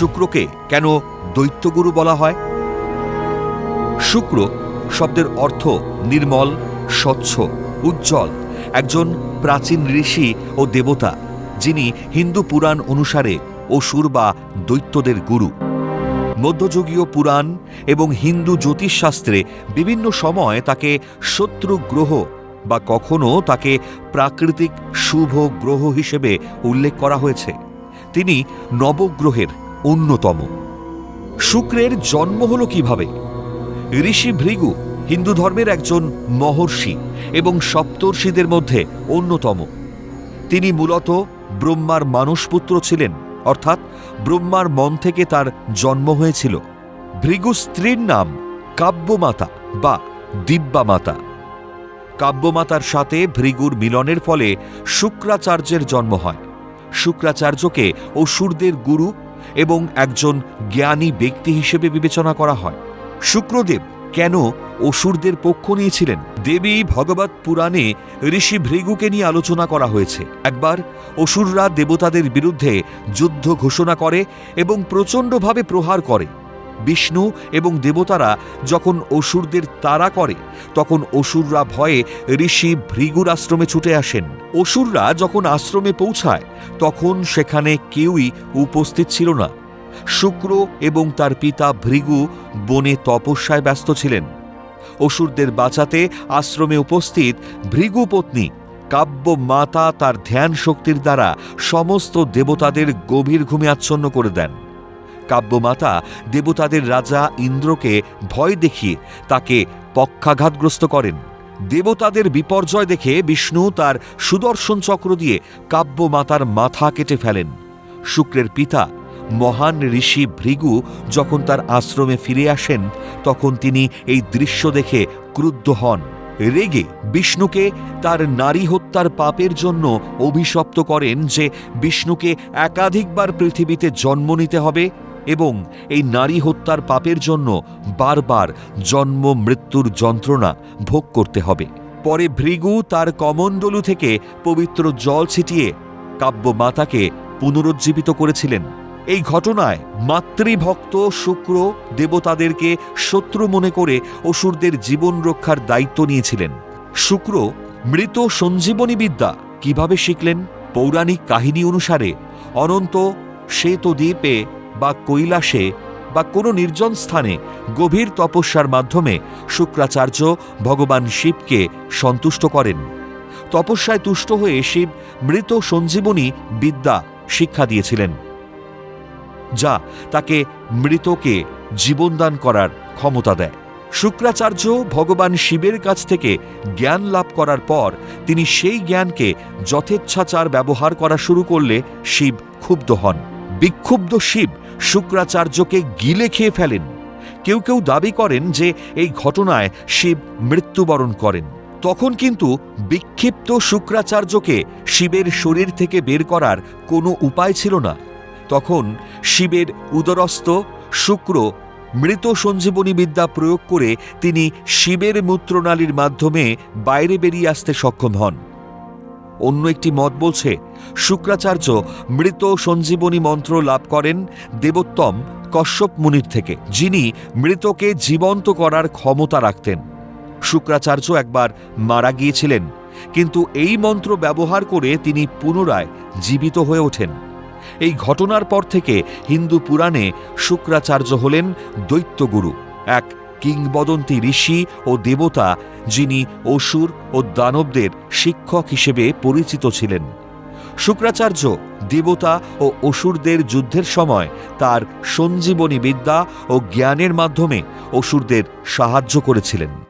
শুক্রকে কেন দৈত্যগুরু বলা হয়? শুক্র শব্দের অর্থ নির্মল, স্বচ্ছ, উজ্জ্বল, একজন প্রাচীন ঋষি ও দেবতা, যিনি হিন্দু পুরাণ অনুসারে অসুর বা দৈত্যদের গুরু। মধ্যযুগীয় পুরাণ এবং হিন্দু জ্যোতিষশাস্ত্রে বিভিন্ন সময় তাকে শত্রু গ্রহ বা কখনো তাকে প্রাকৃতিক শুভ গ্রহ হিসেবে উল্লেখ করা হয়েছে। তিনি নবগ্রহের অন্যতম। শুক্রের জন্ম হল কীভাবে? ঋষি ভৃগু হিন্দু ধর্মের একজন মহর্ষি এবং সপ্তর্ষিদের মধ্যে অন্যতম। তিনি মূলত ব্রহ্মার মানসপুত্র ছিলেন, অর্থাৎ ব্রহ্মার মন থেকে তার জন্ম হয়েছিল। ভৃগু স্ত্রীর নাম কাব্যমাতা বা দিব্যামাতা। কাব্যমাতার সাথে ভৃগুর মিলনের ফলে শুক্রাচার্যের জন্ম হয়। শুক্রাচার্যকে অসুরদের গুরু এবং একজন জ্ঞানী ব্যক্তি হিসেবে বিবেচনা করা হয়। শুক্রদেব কেন অসুরদের পক্ষ নিয়েছিলেন? দেবী ভগবত পুরাণে ঋষি ভৃগুকে নিয়ে আলোচনা করা হয়েছে। একবার অসুররা দেবতাদের বিরুদ্ধে যুদ্ধ ঘোষণা করে এবং প্রচণ্ডভাবে প্রহার করে। বিষ্ণু এবং দেবতারা যখন অসুরদের তাড়া করে, তখন অসুররা ভয়ে ঋষি ভৃগুর আশ্রমে ছুটে আসেন। অসুররা যখন আশ্রমে পৌঁছায়, তখন সেখানে কেউই উপস্থিত ছিল না। শুক্র এবং তার পিতা ভৃগু বনে তপস্যায় ব্যস্ত ছিলেন। অসুরদের বাঁচাতে আশ্রমে উপস্থিত ভৃগু পত্নী, কাব্য মাতা তার ধ্যান শক্তির দ্বারা সমস্ত দেবতাদের গভীর ঘুমে আচ্ছন্ন করে দেন। কাব্যমাতা দেবতাদের রাজা ইন্দ্রকে ভয় দেখিয়ে তাকে পক্ষাঘাতগ্রস্ত করেন। দেবতাদের বিপর্যয় দেখে বিষ্ণু তার সুদর্শন চক্র দিয়ে কাব্যমাতার মাথা কেটে ফেলেন। শুক্রের পিতা মহান ঋষি ভৃগু যখন তার আশ্রমে ফিরে আসেন, তখন তিনি এই দৃশ্য দেখে ক্রুদ্ধ হন। রেগে বিষ্ণুকে তার নারী হত্যার পাপের জন্য অভিশপ্ত করেন যে বিষ্ণুকে একাধিকবার পৃথিবীতে জন্ম নিতে হবে। এবং এই নারী হত্যার পাপের জন্য বারবার জন্ম মৃত্যুর যন্ত্রণা ভোগ করতে হবে। পরে ভৃগু তার কমণ্ডলু থেকে পবিত্র জল ছিটিয়ে কাব্য মাতাকে পুনরুজ্জীবিত করেছিলেন। এই ঘটনায় মাতৃভক্ত শুক্র দেবতাদেরকে শত্রু মনে করে অসুরদের জীবন রক্ষার দায়িত্ব নিয়েছিলেন। শুক্র মৃত সঞ্জীবনী বিদ্যা কীভাবে শিখলেন? পৌরাণিক কাহিনী অনুসারে অনন্ত শ্বেতদ্বীপে বা কৈলাসে বা কোনো নির্জন স্থানে গভীর তপস্যার মাধ্যমে শুক্রাচার্য ভগবান শিবকে সন্তুষ্ট করেন। তপস্যায় তুষ্ট হয়ে শিব মৃত সঞ্জীবনী বিদ্যা শিক্ষা দিয়েছিলেন, যা তাকে মৃতকে জীবনদান করার ক্ষমতা দেয়। শুক্রাচার্য ভগবান শিবের কাছ থেকে জ্ঞান লাভ করার পর তিনি সেই জ্ঞানকে যথেচ্ছাচার ব্যবহার করা শুরু করলে শিব ক্ষুব্ধ হন। বিক্ষুব্ধ শিব শুক্রাচার্যকে গিলে খেয়ে ফেলেন। কেউ কেউ দাবি করেন যে এই ঘটনায় শিব মৃত্যুবরণ করেন। তখন কিন্তু বিক্ষিপ্ত শুক্রাচার্যকে শিবের শরীর থেকে বের করার কোনো উপায় ছিল না। তখন শিবের উদরস্থ শুক্র মৃত সঞ্জীবনী বিদ্যা প্রয়োগ করে তিনি শিবের মূত্রনালীর মাধ্যমে বাইরে বেরিয়ে আসতে সক্ষম হন। অন্য একটি মত বলছে, শুক্রাচার্য মৃত সঞ্জীবনী মন্ত্র লাভ করেন দেবোত্তম কশ্যপ মুনির থেকে, যিনি মৃতকে জীবন্ত করার ক্ষমতা রাখতেন। শুক্রাচার্য একবার মারা গিয়েছিলেন, কিন্তু এই মন্ত্র ব্যবহার করে তিনি পুনরায় জীবিত হয়ে ওঠেন। এই ঘটনার পর থেকে হিন্দু পুরাণে শুক্রাচার্য হলেন দৈত্যগুরু, এক কিংবদন্তি ঋষি ও দেবতা যিনি অসুর ও দানবদের শিক্ষক হিসেবে পরিচিত ছিলেন। শুক্রাচার্য দেবতা ও অসুরদের যুদ্ধের সময় তার সঞ্জীবনী বিদ্যা ও জ্ঞানের মাধ্যমে অসুরদের সাহায্য করেছিলেন।